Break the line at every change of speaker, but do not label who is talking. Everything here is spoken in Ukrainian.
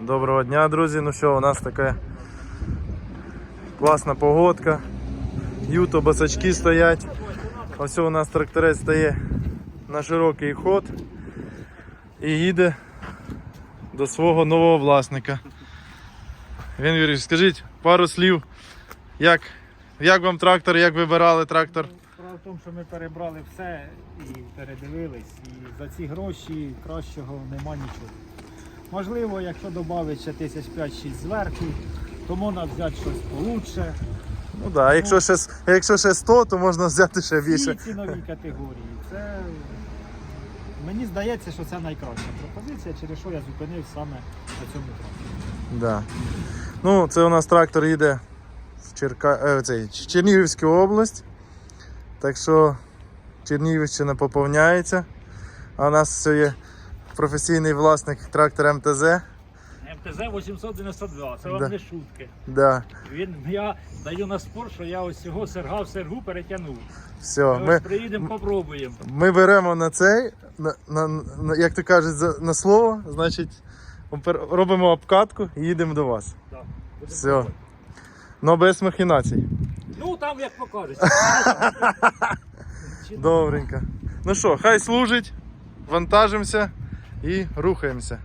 Доброго дня, друзі. Ну що, у нас така класна погодка. Юто басачки стоять. Ось у нас тракторець стає на широкий ход і їде до свого нового власника. Він Юрійович, скажіть пару слів, як, як вам трактор, як вибирали трактор?
Справа в тому, що ми перебрали все і передивились, і за ці гроші кращого нема нічого. Можливо, якщо додати ще тисяч 5-6 зверху, то можна взяти щось получше.
Ну так, якщо ще, якщо ще 100, то можна взяти ще більше.
Всі цінові категорії. Це мені здається, що це найкраща пропозиція, через що я зупинив саме на цьому тракторі.
Да. Ну, це у нас трактор їде в Черка... е, цей, Чернігівську область. Так що Чернігівщина поповняється. А у нас все є професійний власник трактора МТЗ.
МТЗ 892, це вам
Да.
не шутки.
Да.
Він, я даю на спор, що я ось цього серга в сергу перетягнув.
Все,
Ми,
ми,
приїдемо, попробуємо.
ми беремо на цей, на, на, на, як то кажуть, на слово, значить, робимо обкатку і їдемо до вас.
Да,
Все. Ну без махінацій.
Ну там як покажуть.
Добренько. Ну що, хай служить, вантажимося і рухаємося.